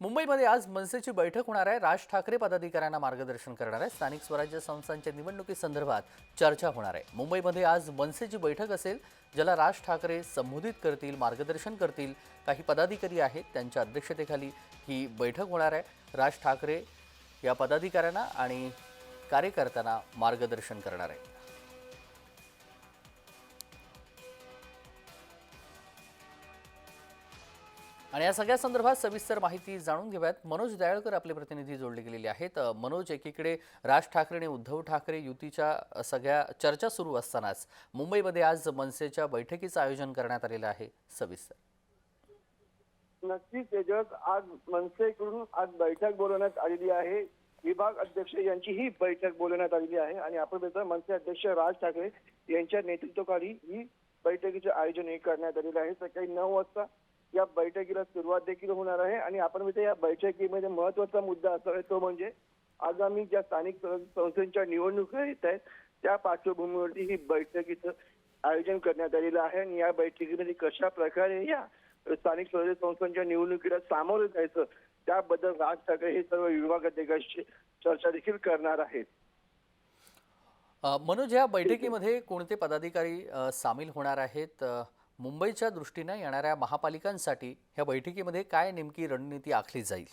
मुंबईमध्ये आज मनसेची बैठक होणार आहे. राज ठाकरे पदाधिकाऱ्यांना मार्गदर्शन करणार आहे स्थानिक स्वराज्य संस्थांच्या निवडणुकीसंदर्भात चर्चा होणार आहे. मुंबईमध्ये आज मनसेची बैठक असेल ज्याला राज ठाकरे संबोधित करतील मार्गदर्शन करतील. काही पदाधिकारी आहेत त्यांच्या अध्यक्षतेखाली ही बैठक होणार आहे. राज ठाकरे या पदाधिकाऱ्यांना आणि कार्यकर्त्यांना मार्गदर्शन करणार आहे आणि या सगळ्या संदर्भात सविस्तर माहिती जाणून घेऊयात. मनोज दयाळकर आपले प्रतिनिधी जोडले गेलेले आहेत. मनोज एकीकडे राज ठाकरे आणि उद्धव ठाकरे युतीच्या सगळ्या चर्चा सुरू असतानाच मुंबईमध्ये आज मनसेच्या बैठकीचं आयोजन करण्यात आलेलं आहे. सविस्तर. नक्कीच तेजस आज मनसेकडून आज बैठक बोलवण्यात आलेली आहे. विभाग अध्यक्ष यांची ही बैठक बोलवण्यात आलेली आहे. आणि आपण बघितलं मनसे अध्यक्ष राज ठाकरे यांच्या नेतृत्वाखाली ही बैठकीचे आयोजन हे करण्यात आलेलं आहे. सकाळी नऊ वाजता या बैठकीला सुरुवात देखील होणार आहे. आणि आपण म्हणजे या बैठकीमध्ये महत्त्वाचा मुद्दा असा आहे तो म्हणजे आगामी ज्या स्थानिक संस्थेच्या संस्थांच्या निवडणुका येत आहेत त्या पार्श्वभूमीवरती ही बैठकीचं आयोजन करण्यात आलेलं आहे. आणि या बैठकीमध्ये कशा प्रकारे या स्थानिक स्वराज्य संस्थांच्या निवडणुकीला सामोरं जायचं त्याबद्दल राज ठाकरे हे सर्व विभाग अध्यक्षांशी चर्चा देखील करणार आहेत. मनोज या बैठकीमध्ये कोणते पदाधिकारी सामील होणार आहेत? मुंबईच्या दृष्टीने येणाऱ्या महापालिकांसाठी ह्या बैठकीमध्ये काय नेमकी रणनीती आखली जाईल?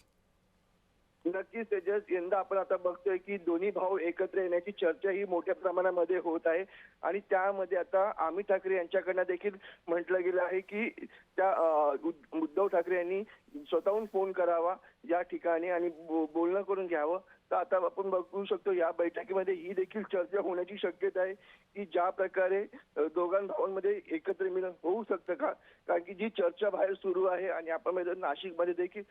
नक्कीच तेजस यंदा आपण आता बघतोय की दोन्ही भाऊ एकत्र येण्याची चर्चा ही मोठ्या प्रमाणामध्ये होत आहे. आणि त्यामध्ये आता आम्ही ठाकरे यांच्याकडनं देखील म्हटलं गेलं आहे की त्या उद्धव ठाकरे यांनी स्वतःहून फोन करावा या ठिकाणी आणि बो- बोलणं करून घ्यावं. तर आता आपण बघू शकतो या बैठकीमध्ये ही देखील चर्चा होण्याची शक्यता आहे की ज्या प्रकारे दोघांभावांमध्ये दोघां भावांमध्ये एकत्र मिलन होऊ शकतं का? कारण की जी चर्चा बाहेर सुरू आहे आणि आपण नाशिकमध्ये देखील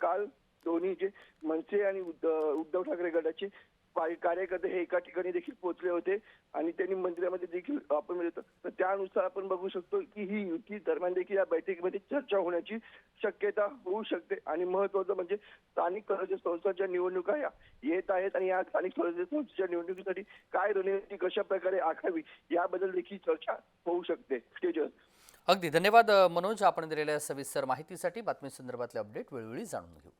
काल दोन्ही जे मनसे आणि उद्धव ठाकरे गटाचे कार्यकर्ते हे एका ठिकाणी देखील पोहोचले होते आणि त्यांनी मंदिरामध्ये देखील आपण म्हणजे तर त्यानुसार आपण बघू शकतो की ही युती दरम्यान देखील या बैठकीमध्ये चर्चा होण्याची शक्यता होऊ शकते. आणि महत्वाचं म्हणजे स्थानिक स्वराज्य संस्थांच्या निवडणुका या येत आहेत आणि या स्थानिक स्वराज्य संस्थेच्या निवडणुकीसाठी काय रणनीती कशा प्रकारे आखावी याबद्दल देखील चर्चा होऊ शकते. तेजस अगदी. धन्यवाद मनोज. आपण दिलेल्या सविस्तर माहितीसाठी बातमी संदर्भातले अपडेट वेळोवेळी जाणून घेऊ.